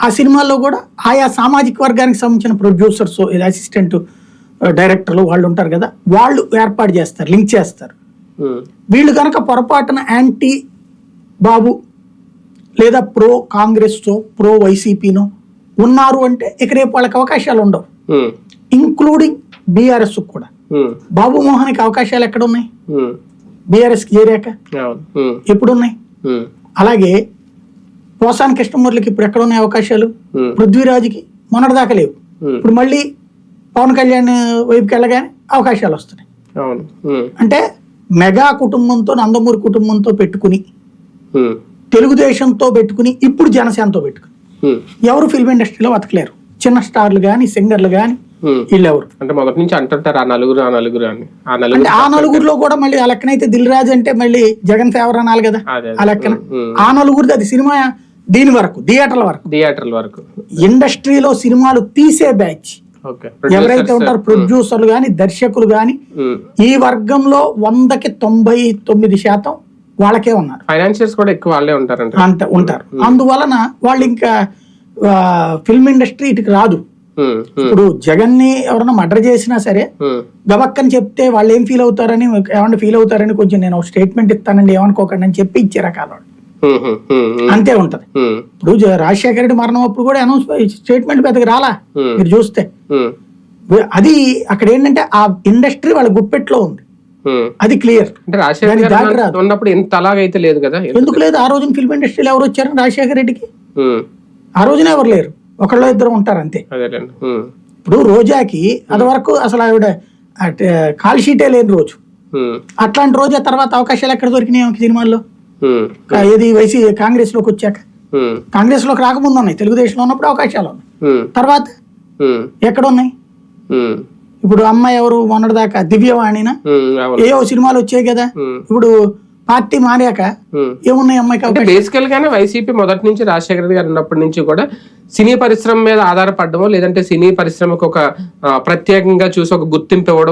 ఆ సినిమాల్లో కూడా ఆయా సామాజిక వర్గానికి సంబంధించిన ప్రొడ్యూసర్స్ అసిస్టెంట్ డైరెక్టర్లు వాళ్ళు ఉంటారు కదా వాళ్ళు ఏర్పాటు చేస్తారు లింక్ చేస్తారు. ఉమ్, వీళ్ళు కనుక పొరపాటున యాంటీ బాబు లేదా ప్రో కాంగ్రెస్ ప్రో వైసీపీనో ఉన్నారు అంటే ఇక రేపు వాళ్ళకి అవకాశాలు ఉండవు. ఇంక్లూడింగ్ బీఆర్ఎస్ కూడా. ఉమ్, బాబు మోహన్కి అవకాశాలు ఎక్కడ ఉన్నాయి బీఆర్ఎస్కి చేరాక అవును. ఉమ్, ఎప్పుడు ఉన్నాయి ఉమ్, అలాగే పోసాని కృష్ణమూర్తికి ఇప్పుడు ఎక్కడ ఉన్నాయి అవకాశాలు? పృథ్వీరాజుకి మొన్నటిదాకా లేవు. ఇప్పుడు మళ్ళీ పవన్ కళ్యాణ్ వైపుకి వెళ్ళగానే అవకాశాలు వస్తున్నాయి. అంటే మెగా కుటుంబంతో నందమూరి కుటుంబంతో పెట్టుకుని తెలుగుదేశంతో పెట్టుకుని ఇప్పుడు జనసేనతో పెట్టుకుని ఎవరు ఫిల్మ్ ఇండస్ట్రీలో బతకలేరు. చిన్న స్టార్లు కానీ సింగర్లు కానీ. వీళ్ళెవరు? అంటే మొదటి నుంచి అంటుంటారు ఆ నలుగురు ఆ నలుగురు అని. ఆ అంటే నలుగురు ఆ నలుగురిలో కూడా మళ్ళీ ఆ లెక్కనైతే దిల్ రాజు అంటే మళ్ళీ జగన్ ఫేవర్ అనాలి కదా? ఆ లెక్కన. ఆ నలుగురిది అది సినిమా దీని వరకు థియేటర్ల వరకు. థియేటర్ల వరకు. ఇండస్ట్రీలో సినిమాలు తీసే బ్యాచ్. ఎవరైతే ఉంటారో ప్రొడ్యూసర్లు కానీ దర్శకులు కానీ ఉమ్. ఈ వర్గంలో వందకి తొంభై తొమ్మిది శాతం వాళ్ళకే ఉన్నారు. ఫైనాన్షియర్స్ కూడా ఎక్కువ వాళ్ళే ఉంటారంట. అంత ఉంటారు. అందువలన వాళ్ళు ఇంకా ఫిల్మ్ ఇండస్ట్రీ ఇటుకు రాదు. ఇప్పుడు జగన్ని ఎవరైనా మర్డర్ చేసినా సరే గబక్కని చెప్తే వాళ్ళు ఏం ఫీల్ అవుతారని ఏమన్నా ఫీల్ అవుతారని కొంచెం నేను స్టేట్మెంట్ ఇస్తానండి ఏమనుకోకండి అని చెప్పి ఇచ్చే రకాల వాళ్ళు. అంతే ఉంటది. ఇప్పుడు రాజశేఖర రెడ్డి మరణం అప్పుడు కూడా అనౌన్స్ స్టేట్మెంట్ పెద్దగా రాలా? మీరు చూస్తే. అది అక్కడ ఏంటంటే ఆ ఇండస్ట్రీ వాళ్ళ గుప్పెట్లో ఉంది. అది క్లియర్. ఉన్నప్పుడు ఇంత అలాగైతే లేదు కదా? ఎందుకు లేదు? ఆ రోజున ఫిల్మ్ ఇండస్ట్రీలో ఎవరు వచ్చారు? రాజశేఖర రెడ్డికి? ఆ రోజున ఎవరు లేరు? ఒకళ్ళో ఇద్దరు ఉంటారు అంతే. ఇప్పుడు రోజాకి అది వరకు అసలు ఆవిడ కాల్ షీటే లేని రోజు. అట్లాంటి రోజు తర్వాత అవకాశాలు ఎక్కడ దొరికినాయి సినిమాల్లో? ఏది వైసీ కాంగ్రెస్లోకి వచ్చాక? కాంగ్రెస్లోకి రాకముందు ఉన్నాయి తెలుగుదేశంలో ఉన్నప్పుడు అవకాశాలు ఉన్నాయి. తర్వాత? ఎక్కడ ఉన్నాయి ఇప్పుడు అమ్మాయి ఎవరు? మొన్నటిదాకా దివ్యవాణిన? ఏవో సినిమాలు వచ్చాయి కదా? ఇప్పుడు పార్టీ మారాక. ఏమున్నాయి అవకాశం బేసికల్ గానే వైసీపీ మొదటి నుంచి రాజశేఖర రెడ్డి గారు ఉన్నప్పటి నుంచి కూడా సినీ పరిశ్రమ మీద ఆధారపడడమో లేదంటే సినీ పరిశ్రమకు ఒక ప్రత్యేకంగా చూసి ఒక గుర్తింపు ఇవ్వడం